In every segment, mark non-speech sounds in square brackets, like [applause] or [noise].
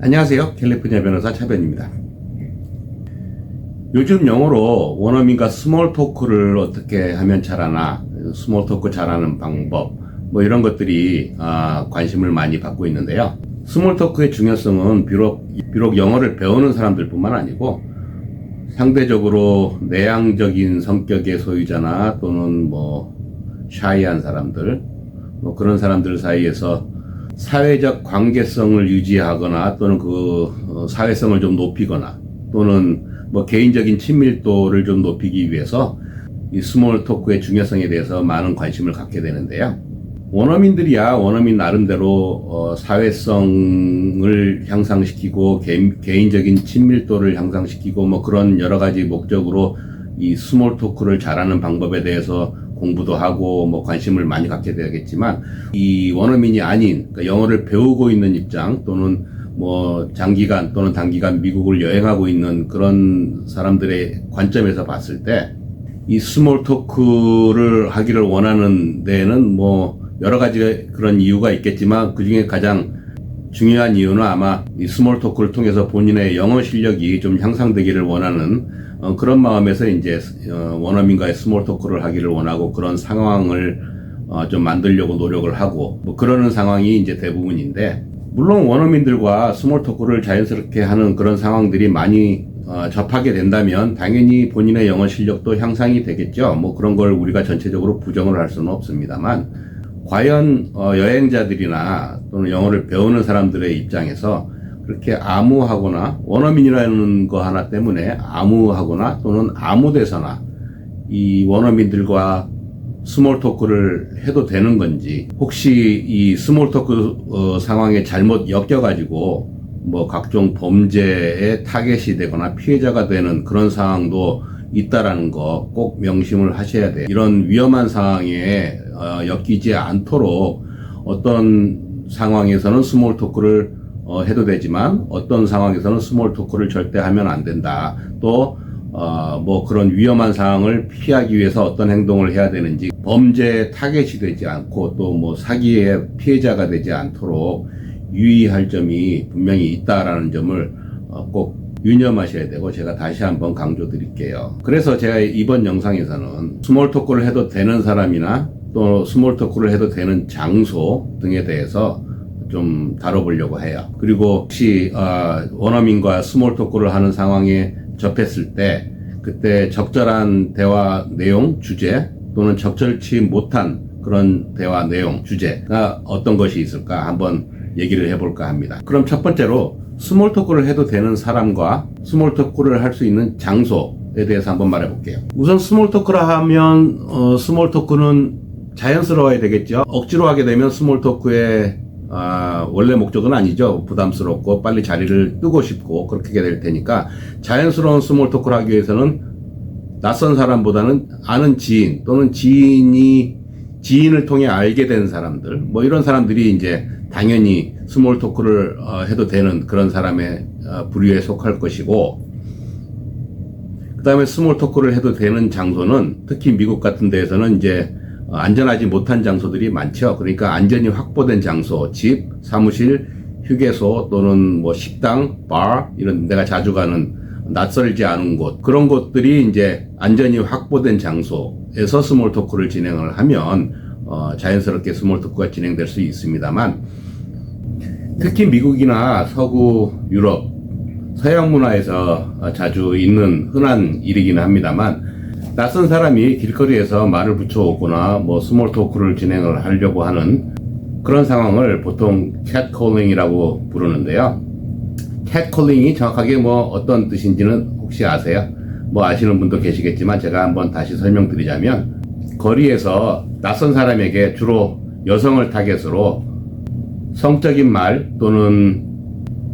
안녕하세요. 캘리포니아 변호사 차변입니다. 요즘 영어로 원어민과 스몰 토크를 어떻게 하면 잘하나, 스몰 토크 잘하는 방법, 뭐 이런 것들이 아, 관심을 많이 받고 있는데요. 스몰 토크의 중요성은 비록, 비록 영어를 배우는 사람들 뿐만 아니고 상대적으로 내향적인 성격의 소유자나 또는 뭐 샤이한 사람들, 뭐 그런 사람들 사이에서 사회적 관계성을 유지하거나 또는 그 어, 사회성을 좀 높이거나 또는 뭐 개인적인 친밀도를 좀 높이기 위해서 이 스몰 토크의 중요성에 대해서 많은 관심을 갖게 되는데요. 원어민들이야 원어민 나름대로 어, 사회성을 향상시키고 개, 개인적인 친밀도를 향상시키고 뭐 그런 여러 가지 목적으로 이 스몰 토크를 잘하는 방법에 대해서 공부도 하고 뭐 관심을 많이 갖게 되겠지만 이 원어민이 아닌 그러니까 영어를 배우고 있는 입장 또는 뭐 장기간 또는 단기간 미국을 여행하고 있는 그런 사람들의 관점에서 봤을 때 이 스몰 토크를 하기를 원하는 데에는 뭐 여러 가지 그런 이유가 있겠지만 그 중에 가장 중요한 이유는 아마 이 스몰 토크를 통해서 본인의 영어 실력이 좀 향상되기를 원하는 어, 그런 마음에서 이제 어, 원어민과의 스몰 토크를 하기를 원하고 그런 상황을 어, 좀 만들려고 노력을 하고 뭐 그러는 상황이 이제 대부분인데 물론 원어민들과 스몰 토크를 자연스럽게 하는 그런 상황들이 많이 어, 접하게 된다면 당연히 본인의 영어 실력도 향상이 되겠죠. 뭐 그런 걸 우리가 전체적으로 부정을 할 수는 없습니다만 과연 어, 여행자들이나 또는 영어를 배우는 사람들의 입장에서 그렇게 암무하거나 원어민이라는 거 하나 때문에 암무하거나 또는 데서나 이 원어민들과 스몰 토크를 해도 되는 건지 혹시 이 스몰 토크 어, 상황에 잘못 엮여가지고 뭐 각종 범죄의 타겟이 되거나 피해자가 되는 그런 상황도 있다라는 거 꼭 명심을 하셔야 돼요. 이런 위험한 상황에 어, 엮이지 않도록 어떤 상황에서는 스몰 토크를 어, 해도 되지만 어떤 상황에서는 스몰 토크를 절대 하면 안 된다. 또 어, 뭐 그런 위험한 상황을 피하기 위해서 어떤 행동을 해야 되는지 범죄 타겟이 되지 않고 또 뭐 사기의 피해자가 되지 않도록 유의할 점이 분명히 있다라는 점을 어, 꼭 유념하셔야 되고 제가 다시 한번 강조 드릴게요. 그래서 제가 이번 영상에서는 스몰 토크를 해도 되는 사람이나 또 스몰 토크를 해도 되는 장소 등에 대해서 좀 다뤄보려고 해요. 그리고 혹시 어, 원어민과 스몰 토크를 하는 상황에 접했을 때 그때 적절한 대화 내용, 주제 또는 적절치 못한 그런 대화 내용, 주제가 어떤 것이 있을까 한번 얘기를 해볼까 합니다. 그럼 첫 번째로 스몰 토크를 해도 되는 사람과 스몰 토크를 할 수 있는 장소에 대해서 한번 말해볼게요. 우선 스몰 토크라 하면 어, 스몰 토크는 자연스러워야 되겠죠. 억지로 하게 되면 스몰 토크의 아, 원래 목적은 아니죠. 부담스럽고 빨리 자리를 뜨고 싶고 그렇게 될 테니까 자연스러운 스몰 토크를 하기 위해서는 낯선 사람보다는 아는 지인 또는 지인이 지인을 통해 알게 된 사람들 뭐 이런 사람들이 이제 당연히 스몰 토크를 어, 해도 되는 그런 사람의 어, 부류에 속할 것이고 그 다음에 스몰 토크를 해도 되는 장소는 특히 미국 같은 데에서는 이제 어, 안전하지 못한 장소들이 많죠. 그러니까 안전이 확보된 장소, 집, 사무실, 휴게소 또는 뭐 식당, 바 이런 내가 자주 가는 낯설지 않은 곳 그런 곳들이 이제 안전이 확보된 장소에서 스몰 토크를 진행을 하면 어, 자연스럽게 스몰 토크가 진행될 수 있습니다만 특히 미국이나 서구 유럽 서양 문화에서 자주 있는 흔한 일이기는 합니다만 낯선 사람이 길거리에서 말을 붙여오거나 뭐 스몰 토크를 진행을 하려고 하는 그런 상황을 보통 캣콜링이라고 부르는데요. 캣콜링이 정확하게 뭐 어떤 뜻인지는 혹시 아세요? 뭐 아시는 분도 계시겠지만 제가 한번 다시 설명드리자면 거리에서 낯선 사람에게 주로 여성을 타겟으로 성적인 말 또는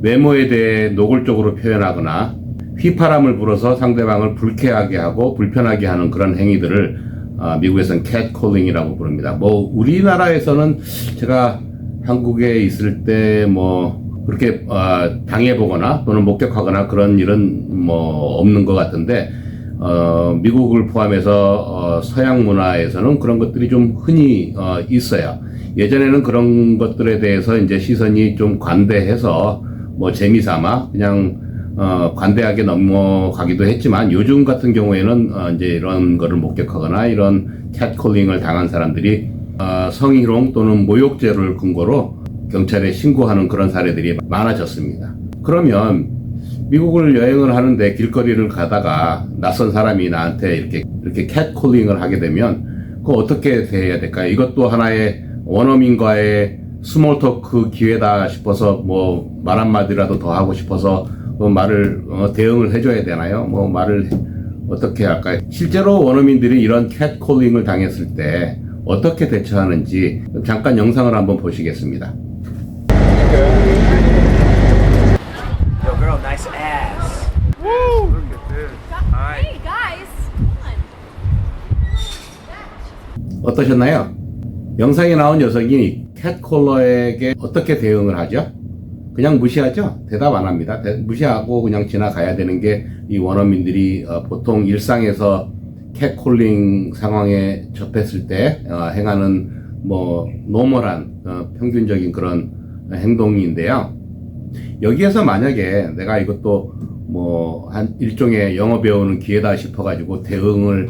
외모에 대해 노골적으로 표현하거나 휘파람을 불어서 상대방을 불쾌하게 하고 불편하게 하는 그런 행위들을 어, 미국에서는 캣콜링이라고 부릅니다. 뭐 우리나라에서는 제가 한국에 있을 때 뭐 그렇게 어, 당해보거나 또는 목격하거나 그런 일은 뭐 없는 것 같은데 어, 미국을 포함해서 어, 서양 문화에서는 그런 것들이 좀 흔히 어, 있어요. 예전에는 그런 것들에 대해서 이제 시선이 좀 관대해서 뭐 재미삼아 그냥 어, 관대하게 넘어가기도 했지만 요즘 같은 경우에는 어, 이제 이런 거를 목격하거나 이런 캣콜링을 당한 사람들이 어, 성희롱 또는 모욕죄를 근거로 경찰에 신고하는 그런 사례들이 많아졌습니다. 그러면 미국을 여행을 하는데 길거리를 가다가 낯선 사람이 나한테 이렇게 이렇게 캣콜링을 하게 되면 그 어떻게 대해야 될까요? 이것도 하나의 원어민과의 스몰 토크 기회다 싶어서 뭐 말 한마디라도 더 하고 싶어서 뭐 말을 어, 대응을 해줘야 되나요? 뭐 말을 어떻게 할까요? 실제로 원어민들이 이런 캣콜링을 당했을 때 어떻게 대처하는지 잠깐 영상을 한번 보시겠습니다. Yo, girl, nice ass. Look at this. Hi. Hey guys, come on. 어떠셨나요? 영상에 나온 녀석이 캣콜러에게 어떻게 대응을 하죠? 그냥 무시하죠? 대답 안 합니다. 대- 무시하고 그냥 지나가야 되는 게 이 원어민들이 어, 보통 일상에서 캣콜링 상황에 접했을 때 어, 행하는 뭐 노멀한 어, 평균적인 그런 행동인데요. 여기에서 만약에 내가 이것도 뭐 한 일종의 영어 배우는 기회다 싶어가지고 대응을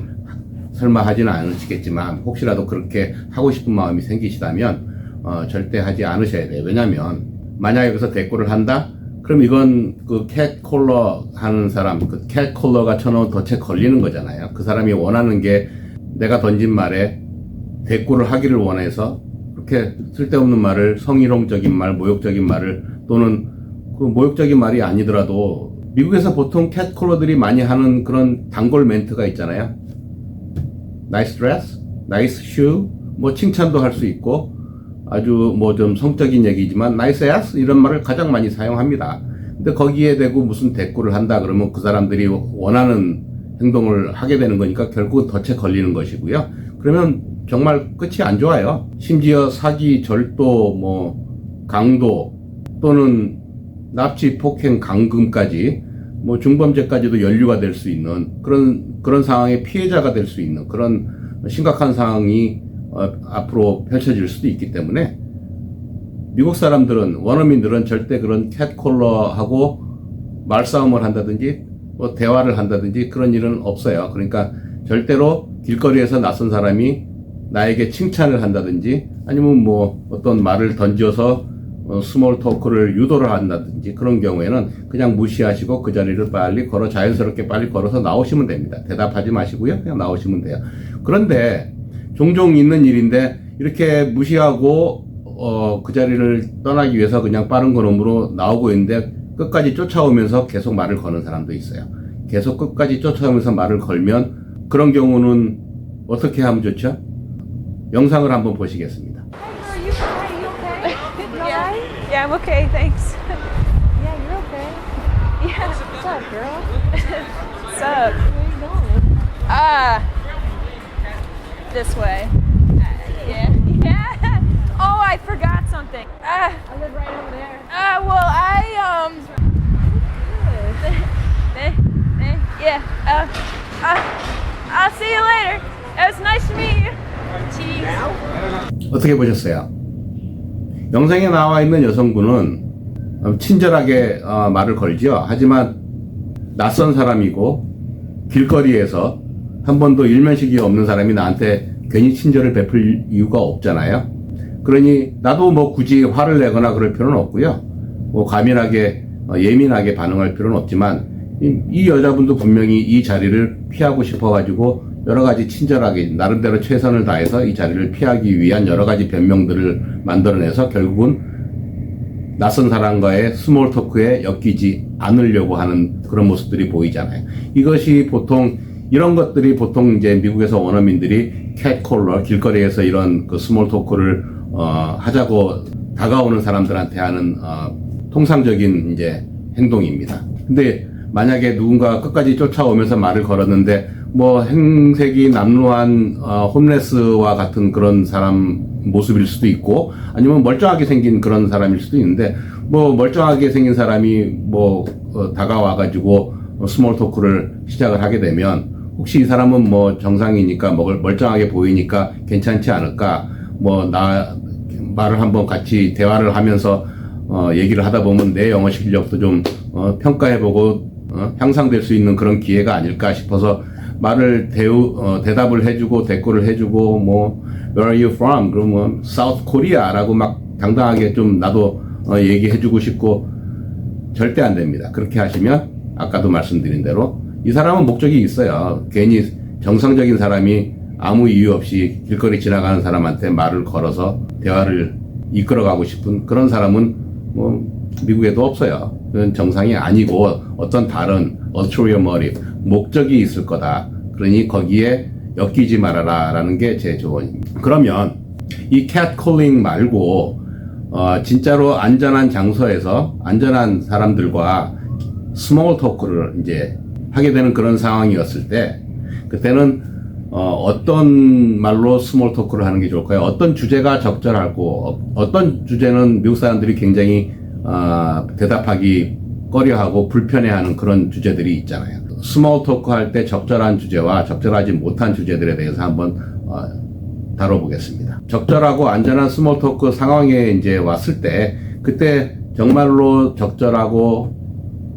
설마 하지는 않으시겠지만 혹시라도 그렇게 하고 싶은 마음이 생기시다면 어, 절대 하지 않으셔야 돼요. 왜냐하면 만약에 여기서 대꾸를 한다? 그럼 이건 그 캣콜러 하는 사람, 그 캣콜러가 쳐놓은 덫에 걸리는 거잖아요. 그 사람이 원하는 게 내가 던진 말에 대꾸를 하기를 원해서 그렇게 쓸데없는 말을 성희롱적인 말, 모욕적인 말을 또는 그 모욕적인 말이 아니더라도 미국에서 보통 캣콜러들이 많이 하는 그런 단골 멘트가 있잖아요. 나이스 드레스, 나이스 슈, 뭐 칭찬도 할 수 있고 아주 뭐 좀 성적인 얘기지만 나이스 애스 이런 말을 가장 많이 사용합니다. 근데 거기에 대고 무슨 대꾸를 한다 그러면 그 사람들이 원하는 행동을 하게 되는 거니까 결국 덫에 걸리는 것이고요. 그러면 정말 끝이 안 좋아요. 심지어 사기, 절도, 뭐 강도 또는 납치, 폭행, 감금까지 뭐 중범죄까지도 연루가 될 수 있는 그런 그런 상황의 피해자가 될 수 있는 그런 심각한 상황이 어, 앞으로 펼쳐질 수도 있기 때문에 미국 사람들은 원어민들은 절대 그런 캣콜러하고 말싸움을 한다든지 뭐 대화를 한다든지 그런 일은 없어요. 그러니까 절대로 길거리에서 낯선 사람이 나에게 칭찬을 한다든지 아니면 뭐 어떤 말을 던져서 어, 스몰 토크를 유도를 한다든지 그런 경우에는 그냥 무시하시고 그 자리를 빨리 걸어 자연스럽게 빨리 걸어서 나오시면 됩니다. 대답하지 마시고요. 그냥 나오시면 돼요. 그런데 종종 있는 일인데 이렇게 무시하고 어, 그 자리를 떠나기 위해서 그냥 빠른 걸음으로 나오고 있는데 끝까지 쫓아오면서 계속 말을 거는 사람도 있어요. 계속 끝까지 쫓아오면서 말을 걸면 그런 경우는 어떻게 하면 좋죠? 영상을 한번 보시겠습니다. Are you, are you okay? You Yeah. I'm okay, thanks. Yeah, you're okay. Yeah. What's up, girl? What's up? Where are you going? Ah, this way. Uh, yeah. Yeah. Oh, I forgot something. Ah, I live right over there. ah, well, I um. eh, eh, yeah. Uh, uh, I'll see you later. It was nice to meet you. Cheese. 어떻게 보셨어요? 영상에 나와 있는 여성분은 어, 친절하게 어, 말을 걸죠. 하지만 낯선 사람이고 길거리에서 한 번도 일면식이 없는 사람이 나한테 괜히 친절을 베풀 이유가 없잖아요. 그러니 나도 뭐 굳이 화를 내거나 그럴 필요는 없고요. 뭐 과민하게 어, 예민하게 반응할 필요는 없지만 이, 이 여자분도 분명히 이 자리를 피하고 싶어가지고 여러 가지 친절하게 나름대로 최선을 다해서 이 자리를 피하기 위한 여러 가지 변명들을 만들어내서 결국은 낯선 사람과의 스몰 토크에 엮이지 않으려고 하는 그런 모습들이 보이잖아요. 이것이 보통 이런 것들이 보통 이제 미국에서 원어민들이 캣콜러 길거리에서 이런 그 스몰 토크를 어, 하자고 다가오는 사람들한테 하는 어, 통상적인 이제 행동입니다. 근데 만약에 누군가 끝까지 쫓아오면서 말을 걸었는데 뭐 행색이 남루한 어, 홈레스와 같은 그런 사람 모습일 수도 있고 아니면 멀쩡하게 생긴 그런 사람일 수도 있는데 뭐 멀쩡하게 생긴 사람이 뭐 어, 다가와 가지고 스몰 토크를 시작을 하게 되면 혹시 이 사람은 뭐 정상이니까 먹을 멀쩡하게 보이니까 괜찮지 않을까 뭐 나 말을 한번 같이 대화를 하면서 어, 얘기를 하다 보면 내 영어 실력도 좀 어, 평가해보고 어, 향상될 수 있는 그런 기회가 아닐까 싶어서 말을 대우 어, 대답을 해주고 대꾸를 해주고 뭐 Where are you from? 그러면 South Korea라고 막 당당하게 좀 나도 어, 얘기해주고 싶고 절대 안 됩니다. 그렇게 하시면 아까도 말씀드린 대로 이 사람은 목적이 있어요. 괜히 정상적인 사람이 아무 이유 없이 길거리 지나가는 사람한테 말을 걸어서 대화를 이끌어가고 싶은 그런 사람은 뭐 미국에도 없어요. 그건 정상이 아니고 어떤 다른 ulterior motive 목적이 있을 거다. 그러니 거기에 엮이지 말아라 라는 게 제 조언입니다. 그러면 이 catcalling 말고 어, 진짜로 안전한 장소에서 안전한 사람들과 스몰 토크를 이제 하게 되는 그런 상황이었을 때 그때는 어, 떤 말로 스몰 토크를 하는 게 좋을까요? 어떤 주제가 적절하고 어, 떤 주제는 미국 사람들이 굉장히 어, 대답하기 꺼려하고 불편해하는 그런 주제들이 있잖아요. 스몰 토크 할 때 적절한 주제와 적절하지 못한 주제들에 대해서 한번 어, 다뤄보겠습니다. 적절하고 안전한 스몰 토크 상황에 이제 왔을 때 그때 정말로 적절하고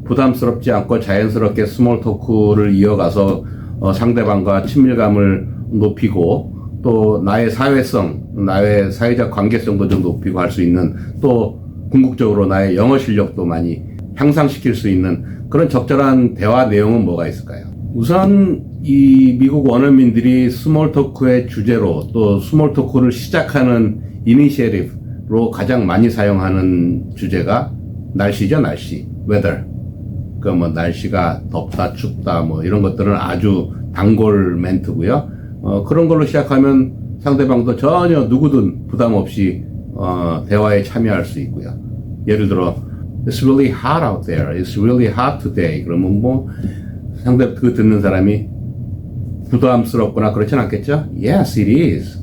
부담스럽지 않고 자연스럽게 스몰 토크를 이어가서 어, 상대방과 친밀감을 높이고 또 나의 사회성, 나의 사회적 관계성도 좀 높이고 할 수 있는 또 궁극적으로 나의 영어 실력도 많이 향상시킬 수 있는 그런 적절한 대화 내용은 뭐가 있을까요? 우선 이 미국 원어민들이 스몰 토크의 주제로 또 스몰 토크를 시작하는 이니시에티브로 가장 많이 사용하는 주제가 날씨죠, 날씨. weather. 그 뭐 날씨가 덥다, 춥다, 뭐 이런 것들은 아주 단골 멘트고요. 어, 그런 걸로 시작하면 상대방도 전혀 누구든 부담 없이 어, 대화에 참여할 수 있고요. 예를 들어 It's really hot out there. It's really hot today. 그러면 뭐 상대 그 듣는 사람이 부담스럽거나 그렇진 않겠죠? Yes, it is.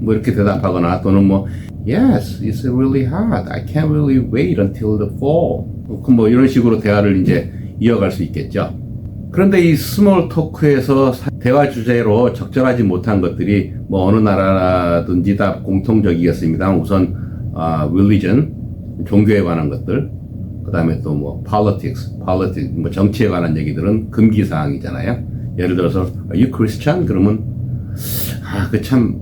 뭐 이렇게 대답하거나 또는 뭐 Yes, it's really hot. I can't really wait until the fall. 뭐 이런 식으로 대화를 이제 이어갈 수 있겠죠. 그런데 이 스몰 토크에서 사- 대화 주제로 적절하지 못한 것들이 뭐 어느 나라라든지 다 공통적이겠습니다. 우선 아, religion 종교에 관한 것들, 그 다음에 또 뭐 politics, politics 뭐 정치에 관한 얘기들은 금기 사항이잖아요. 예를 들어서 are you Christian? 그러면 아 그참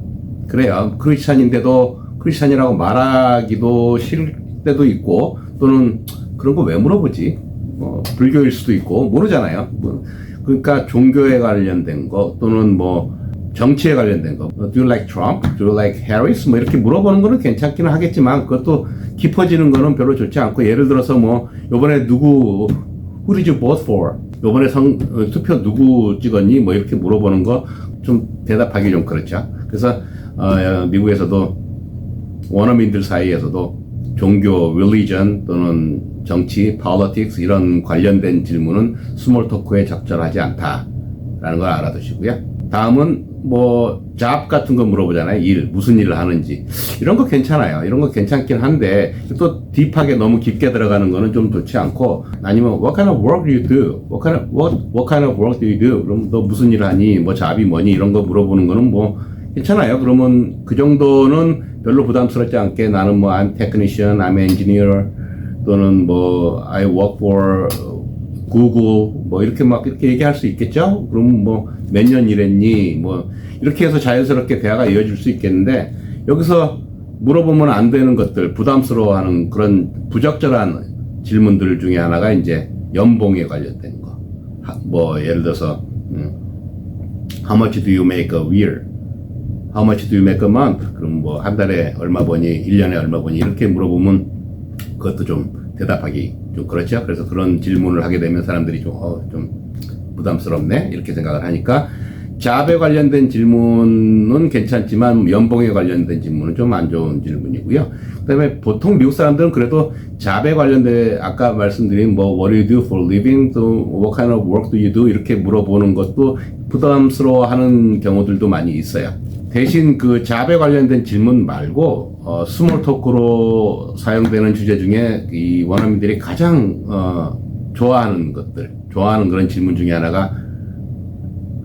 그래요. 크리스찬인데도 크리스찬이라고 말하기도 싫을 때도 있고 또는 그런 거 왜 물어보지? 뭐 불교일 수도 있고 모르잖아요. 뭐, 그러니까 종교에 관련된 거 또는 뭐 정치에 관련된 거. Do you like Trump? Do you like Harris? 뭐 이렇게 물어보는 거는 괜찮기는 하겠지만 그것도 깊어지는 거는 별로 좋지 않고 예를 들어서 뭐 요번에 누구 Who did you vote for? 요번에 성, 어, 투표 누구 찍었니? 뭐 이렇게 물어보는 거 좀 대답하기 좀 그렇죠. 그래서 어, 미국에서도 원어민들 사이에서도 종교, religion 또는 정치, politics 이런 관련된 질문은 스몰 토크에 적절하지 않다라는 걸 알아두시고요. 다음은 뭐 잡 같은 거 물어보잖아요. 일, 무슨 일을 하는지. 이런 거 괜찮아요. 이런 거 괜찮긴 한데 또 딥하게 너무 깊게 들어가는 거는 좀 좋지 않고 아니면 what kind of work do you do? What kind of what what kind of work do you do? 그럼 너 무슨 일을 하니? 뭐 잡이 뭐니? 이런 거 물어보는 거는 뭐 괜찮아요. 그러면 그 정도는 별로 부담스럽지 않게 나는 뭐 I'm technician, I'm engineer 또는 뭐 I work for 구글 뭐 이렇게 막 이렇게 얘기할 수 있겠죠? 그럼 뭐 몇 년 일했니? 뭐 이렇게 해서 자연스럽게 대화가 이어질 수 있겠는데 여기서 물어보면 안 되는 것들 부담스러워하는 그런 부적절한 질문들 중에 하나가 이제 연봉에 관련된 거. 하- 뭐 예를 들어서 음, How much do you make a year? How much do you make a month? 그럼 뭐 한 달에 얼마 버니? 1년에 얼마 버니? 이렇게 물어보면 그것도 좀 대답하기 좀 그렇죠. 그래서 그런 질문을 하게 되면 사람들이 좀, 어, 좀 부담스럽네. 이렇게 생각을 하니까 잡에 관련된 질문은 괜찮지만 연봉에 관련된 질문은 좀 안 좋은 질문이고요. 그다음에 보통 미국 사람들은 그래도 잡에 관련된 아까 말씀드린 뭐 what do you do for living 또 what kind of work do you do 이렇게 물어보는 것도 부담스러워하는 경우들도 많이 있어요. 대신 그 잡에 관련된 질문 말고 어, 스몰 토크로 사용되는 주제 중에 이 원어민들이 가장 어, 좋아하는 것들, 좋아하는 그런 질문 중에 하나가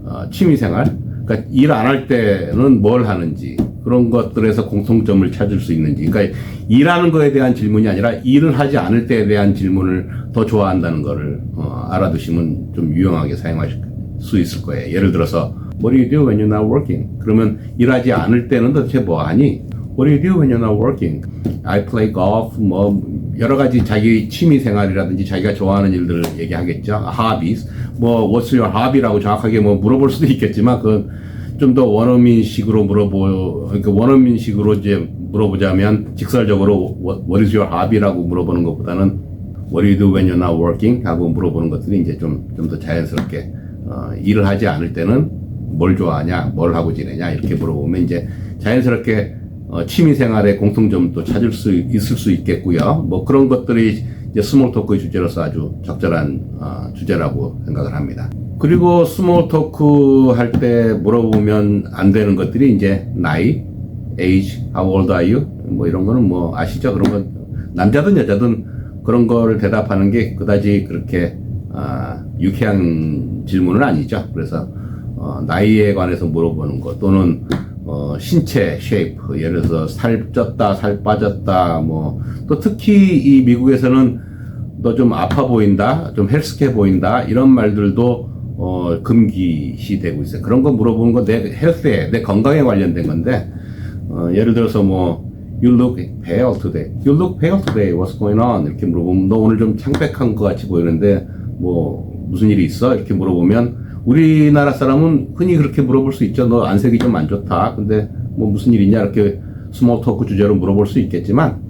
어, 어, 취미생활, 그러니까 일 안 할 때는 뭘 하는지 그런 것들에서 공통점을 찾을 수 있는지, 그러니까 일하는 거에 대한 질문이 아니라 일을 하지 않을 때에 대한 질문을 더 좋아한다는 거를 어, 알아두시면 좀 유용하게 사용하실 수 있을 거예요. 예를 들어서 What do you do when you're not working? 그러면 일하지 않을 때는 도대체 뭐 하니? What do you do when you're not working? I play golf. 뭐 여러 가지 자기 취미 생활이라든지 자기가 좋아하는 일들을 얘기하겠죠. hobbies. 뭐 what's your hobby라고 정확하게 뭐 물어볼 수도 있겠지만 그건 좀 더 원어민식으로 물어보 그러니까 원어민식으로 이제 물어보자면 직설적으로 what, what is your hobby라고 물어보는 것보다는 What do you do when you're not working? 하고 물어보는 것들이 이제 좀 좀 더 자연스럽게 어, 일을 하지 않을 때는 뭘 좋아하냐, 뭘 하고 지내냐 이렇게 물어보면 이제 자연스럽게 어, 취미 생활의 공통점도 찾을 수 있을 수 있겠고요. 뭐 그런 것들이 이제 스몰 토크의 주제로서 아주 적절한 어, 주제라고 생각을 합니다. 그리고 스몰 토크 할 때 물어보면 안 되는 것들이 이제 나이, age, how old are you? 뭐 이런 거는 뭐 아시죠? 그런 건 남자든 여자든 그런 거를 대답하는 게 그다지 그렇게 아, 유쾌한 질문은 아니죠. 그래서 어, 나이에 관해서 물어보는 것 또는 어, 신체 쉐이프 예를 들어서 살 쪘다 살 빠졌다 뭐 또 특히 이 미국에서는 너 좀 아파 보인다 좀 헬스케 보인다 이런 말들도 어, 금기시 되고 있어요. 그런 거 물어보는 거 내 헬스에 내 건강에 관련된 건데 어, 예를 들어서 뭐 You look pale today. You look pale today. What's going on? 이렇게 물어보면 너 오늘 좀 창백한 것 같이 보이는데 뭐 무슨 일이 있어? 이렇게 물어보면 우리나라 사람은 흔히 그렇게 물어볼 수 있죠. 너 안색이 좀 안 좋다. 근데 뭐 무슨 일 있냐 이렇게 스몰 토크 주제로 물어볼 수 있겠지만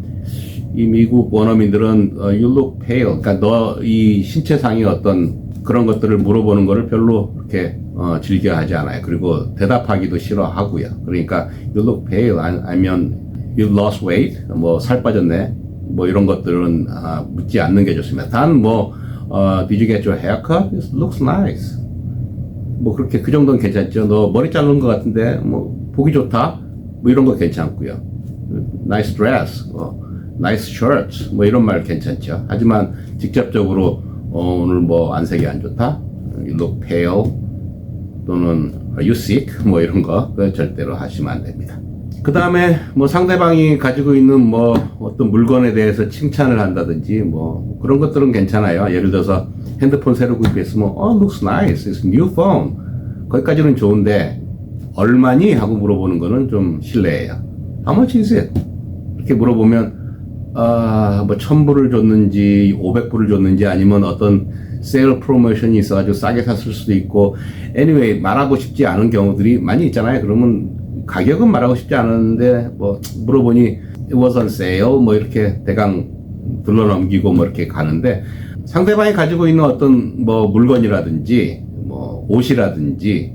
이 미국 원어민들은 어, you look pale. 그러니까 너 이 신체상의 어떤 그런 것들을 물어보는 거를 별로 그렇게 어, 즐겨하지 않아요. 그리고 대답하기도 싫어하고요. 그러니까 you look pale 아니- 아니면 you lost weight 뭐 살 빠졌네 뭐 이런 것들은 아, 묻지 않는 게 좋습니다. 단뭐 어, did you get your haircut? It looks nice. 뭐 그렇게 그 정도는 괜찮죠. 너 머리 자른 것 같은데 뭐 보기 좋다. 뭐 이런 거 괜찮고요. nice dress, 어, nice shirt 뭐 이런 말 괜찮죠. 하지만 직접적으로 어, 오늘 뭐 안색이 안 좋다. you look pale 또는 are you sick [laughs] 뭐 이런 거 절대로 하시면 안 됩니다. 그 다음에 뭐 상대방이 가지고 있는 뭐 어떤 물건에 대해서 칭찬을 한다든지 뭐 그런 것들은 괜찮아요. 예를 들어서 핸드폰 새로 구입했으면 oh looks nice, it's new phone 거기까지는 좋은데 얼마니 하고 물어보는 거는 좀 실례예요. How much is it? 이렇게 물어보면 아, 뭐, 천 불을 줬는지, 오백 불을 줬는지, 아니면 어떤 세일 프로모션이 있어가지고 싸게 샀을 수도 있고, anyway, 말하고 싶지 않은 경우들이 많이 있잖아요. 그러면 가격은 말하고 싶지 않은데, 뭐, 물어보니, it was on sale, 뭐, 이렇게 대강 둘러 넘기고 뭐 이렇게 가는데, 상대방이 가지고 있는 어떤 뭐 물건이라든지, 뭐, 옷이라든지,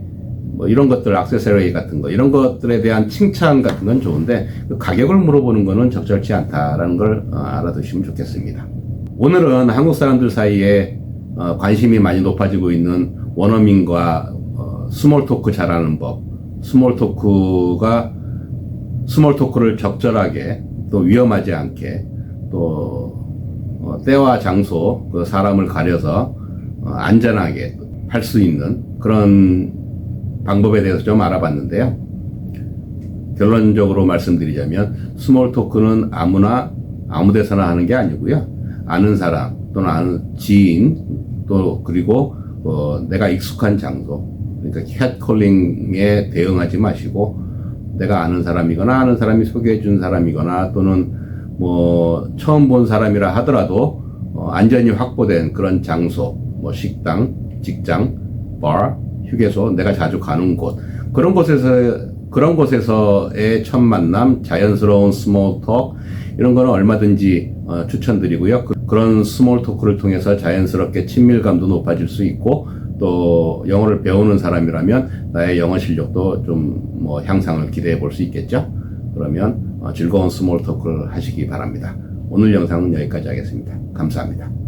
뭐 이런 것들 액세서리 같은 거 이런 것들에 대한 칭찬 같은 건 좋은데 그 가격을 물어보는 거는 적절치 않다라는 걸 어, 알아두시면 좋겠습니다. 오늘은 한국 사람들 사이에 어, 관심이 많이 높아지고 있는 원어민과 어, 스몰 토크 잘하는 법, 스몰 토크가 스몰 토크를 적절하게 또 위험하지 않게 또 어, 때와 장소 그 사람을 가려서 어, 안전하게 할 수 있는 그런 방법에 대해서 좀 알아봤는데요. 결론적으로 말씀드리자면 스몰 토크는 아무나 아무 데서나 하는 게 아니고요. 아는 사람 또는 아는 지인 또 그리고 어, 내가 익숙한 장소 그러니까 캣콜링에 대응하지 마시고 내가 아는 사람이거나 아는 사람이 소개해 준 사람이거나 또는 뭐 처음 본 사람이라 하더라도 어, 안전이 확보된 그런 장소 뭐 식당, 직장, bar, 휴게소, 내가 자주 가는 곳 그런 곳에서 그런 곳에서의 첫 만남, 자연스러운 스몰 톡 이런 거는 얼마든지 어, 추천드리고요. 그, 그런 스몰 토크를 통해서 자연스럽게 친밀감도 높아질 수 있고 또 영어를 배우는 사람이라면 나의 영어 실력도 좀 뭐 향상을 기대해 볼 수 있겠죠. 그러면 어, 즐거운 스몰 토크를 하시기 바랍니다. 오늘 영상은 여기까지 하겠습니다. 감사합니다.